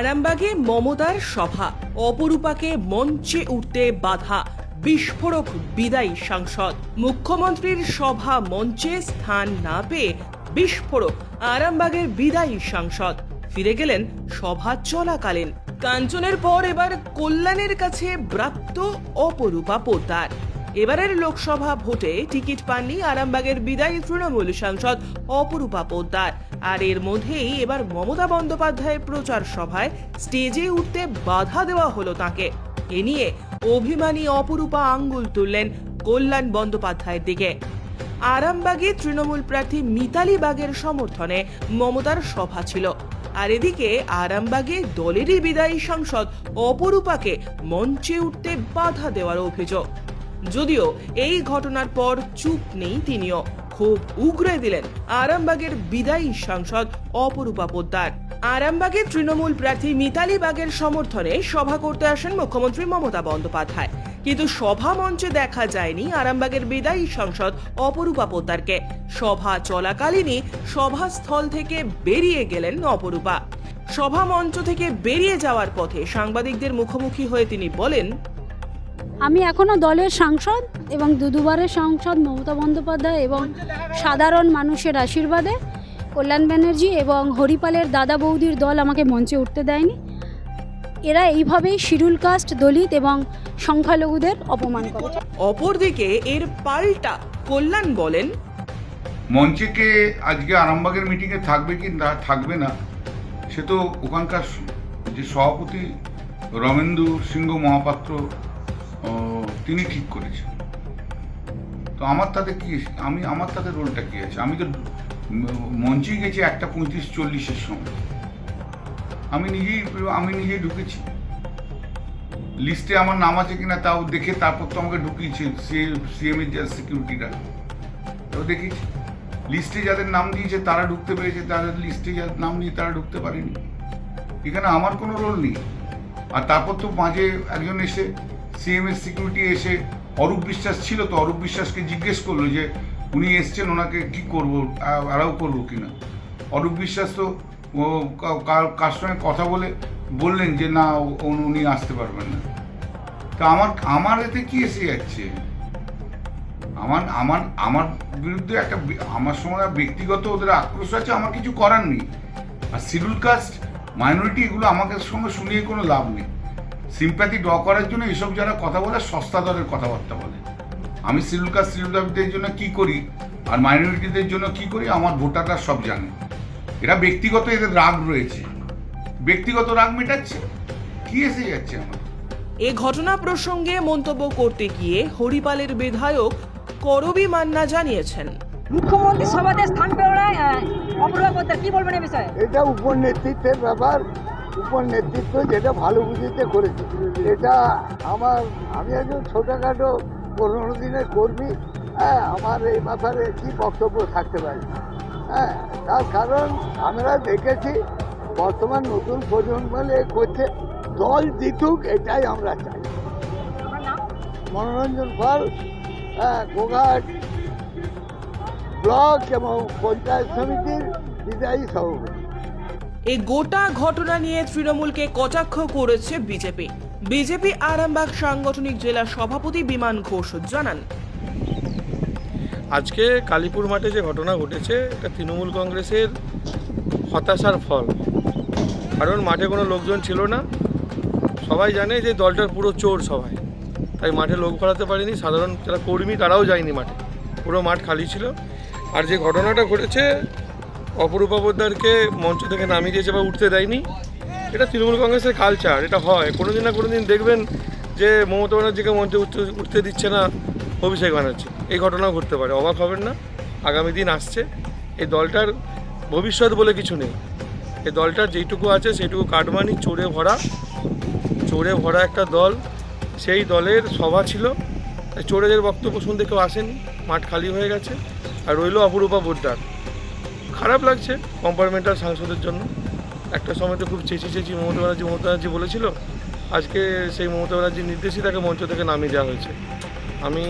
আরামবাগে মমতার সভা। অপরূপাকে মঞ্চে উঠতে বাধা। বিস্ফোরক বিদায়ী সাংসদ। মুখ্যমন্ত্রীর সভা মঞ্চে স্থান না পেয়ে বিস্ফোরক আরামবাগের বিদায়ী সাংসদ। ফিরে গেলেন সভা চলাকালীন। কাঞ্চনের পর এবার কল্যাণের কাছে ব্রাত্য অপরূপা পোদ্দার। এবারের লোকসভা ভোটে টিকিট পাননি আরামবাগের বিদায়ী তৃণমূল সাংসদ অপরূপা পোদ্দার। আর এর মধ্যেই এবার মমতা বন্দ্যোপাধ্যায়ের প্রচার সভায় স্টেজে উঠতে বাধা দেওয়া হলো তাকে। এ নিয়ে অভিমানী অপরূপা আঙ্গুল তুললেন কল্যাণ বন্দ্যোপাধ্যায়ের দিকে। আরামবাগে তৃণমূল প্রার্থী মিতালি বাগের সমর্থনে মমতার সভা ছিল। আর এদিকে আরামবাগে দলেরই বিদায়ী সাংসদ অপরূপাকে মঞ্চে উঠতে বাধা দেওয়ার অভিযোগ। যদিও এই ঘটনার পর চুপ নেই তিনিও। খুব উগরে দিলেন আরামবাগের বিদায়ী সাংসদ অপরূপা পোদ্দার। আরামবাগের তৃণমূল প্রার্থী মিতালি বাগের সমর্থনে সভা করতে আসেন মুখ্যমন্ত্রী মমতা বন্দ্যোপাধ্যায়। কিন্তু সভা মঞ্চে দেখা যায়নি আরামবাগের বিদায়ী সাংসদ অপরূপা পোদ্দারকে। সভা চলাকালীনই সভাস্থল থেকে বেরিয়ে গেলেন অপরূপা। সভা মঞ্চ থেকে বেরিয়ে যাওয়ার পথে সাংবাদিকদের মুখোমুখি হয়ে তিনি বলেন আমি এখনও দলের সাংসদ এবং দুদুবারের সাংসদ মমতা বন্দ্যোপাধ্যায় এবং সাধারণ মানুষের আশীর্বাদে কল্যাণ ব্যানার্জি এবং হরিপালের দাদা বৌদির দল আমাকে মঞ্চে উঠতে দেয়নি। এরা এইভাবেই শিডিউল কাস্ট দলিত এবং সংখ্যালঘুদের অপমান করে। অপরদিকে এর পাল্টা কল্যাণ বলেন মঞ্চে কে আজকে আরামবাগের মিটিংয়ে থাকবে কি না থাকবে না সে তো ওখানকার যে সভাপতি রমেন্দু সিংহ মহাপাত্র তিনি ঠিক করেছেন। তো আমার তাতে কি আমি, আমার তাতে রোলটা কি আছে? আমি তো মঞ্চেই গেছি একটা পঁয়ত্রিশ চল্লিশের সময় আমি নিজেই আমি নিজেই ঢুকেছি। লিস্টে আমার নাম আছে কিনা তাও দেখে তারপর তো আমাকে ঢুকিয়েছে সিএম এর যা সিকিউরিটিরা। তো দেখিছি লিস্টে যাদের নাম দিয়েছে তারা ঢুকতে পেরেছে, তাদের লিস্টে যাদের নাম নিয়ে তারা ঢুকতে পারেনি। এখানে আমার কোনো রোল নেই। আর তারপর তো মাঝে একজন এসে সিএম এর সিকিউরিটি এসে অরূপ বিশ্বাস ছিল তো, অরূপ বিশ্বাসকে জিজ্ঞেস করল যে উনি এসছেন, ওনাকে কি করব অ্যালাউ করব কিনা? অরূপ বিশ্বাস তো কার- সঙ্গে কথা বলে বললেন যে না উনি আসতে পারবেন না। তা আমার আমার এতে কি এসে যাচ্ছে? আমার আমার আমার বিরুদ্ধে একটা আমার সময় ব্যক্তিগত ওদের আক্রোশ আছে, আমার কিছু করার নেই। আর শিডিউল কাস্ট মাইনরিটি এগুলো আমাকে সঙ্গে শুনিয়ে কোনো লাভ নেই। সিম্প্যাথি ড্র করার জন্য এসব যারা কথা বলে সস্তা দরের কথাবার্তা বলে। আমি শিডিউল কাস্ট শিডিউল জন্য কি করি আর মাইনরিটিদের জন্য কি করি আমার ভোটাররা সব জানে। এরা ব্যক্তিগত এদের রাগ রয়েছে। ব্যক্তিগত রাগ মেটাচ্ছে? কি এসে যাচ্ছে আমার? এ ঘটনা প্রসঙ্গে মন্তব্য করতে গিয়ে হরিপালের বিধায়ক করবি মান্না জানিয়েছেন। মুখ্যমন্ত্রী সভাতে স্থান পেল না পোদ্দার কি বলবেন এ বিষয়ে? এটা উপর নেতৃত্বের ব্যাপার। উপর নেতৃত্ব যেটা ভালো বুঝিতে করেছে। এটা আমার আমি একজন ছোটোখাটো পনেরো দিনের কর্মী হ্যাঁ আমার এই ব্যাপারে কি বক্তব্য থাকতে পারে? হ্যাঁ তার কারণ আমরা দেখেছি বর্তমান নতুন প্রজন্ম করছে দল জিতুক এটাই আমরা চাই। মনোরঞ্জন পাল হ্যাঁ গোঘাট ব্লক এবং পঞ্চায়েত সমিতির বিদায়ী সভাপতি। এই গোটা ঘটনা নিয়ে তৃণমূলকে কটাক্ষ করেছে বিজেপি। বিজেপি আরামবাগ সাংগঠনিক জেলা সভাপতি বিমান ঘোষ জানান। আজকে কালীপুর মাঠে যে ঘটনা ঘটেছে, এটা তৃণমূল কংগ্রেসের হতাশার ফল। কারণ মাঠে কোনো লোকজন ছিল না। সবাই জানে যে দলটার পুরো চোর সবাই। তাই মাঠে লোক ভরাতে পারেনি। সাধারণ যারা কর্মী, তারাও যায়নি মাঠে। পুরো মাঠ খালি ছিল। আর যে ঘটনাটা ঘটেছে অপরূপা পোদ্দারকে মঞ্চ থেকে নামিয়ে দিয়েছে বা উঠতে দেয়নি। এটা তৃণমূল কংগ্রেসের কালচার এটা হয়। কোনোদিন না কোনোদিন দেখবেন যে মমতা ব্যানার্জিকে মঞ্চে উঠতে উঠতে দিচ্ছে না অভিষেক ব্যানার্জি। এই ঘটনাও ঘটতে পারে, অবাক হবেন না। আগামী দিন আসছে। এই দলটার ভবিষ্যৎ বলে কিছু নেই। এই দলটার যেইটুকু আছে সেইটুকু কাটমানি, চোরে ভরা। চোরে ভরা একটা দল, সেই দলের সভা ছিল। চোরেদের বক্তব্য শুনতে কেউ আসেনি, মাঠ খালি হয়ে গেছে। আর রইল অপরূপা বোদ্দার। খারাপ লাগছে কম্পার্টমেন্টাল সাংসদের জন্য। একটা সময় তো খুব চেঁচি চেঁচি মমতা ব্যানার্জি মমতা ব্যানার্জি বলেছিল, আজকে সেই মমতা ব্যানার্জির নির্দেশই তাকে মঞ্চ থেকে নামিয়ে দেওয়া হয়েছে। আমি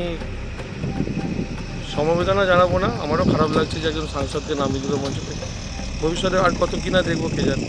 সমবেদনা জানাব না, আমারও খারাপ লাগছে যে একজন সাংসদকে নামিয়ে দিল মঞ্চ থেকে। ভবিষ্যতে আর কত কিনা দেখব, কে জানে।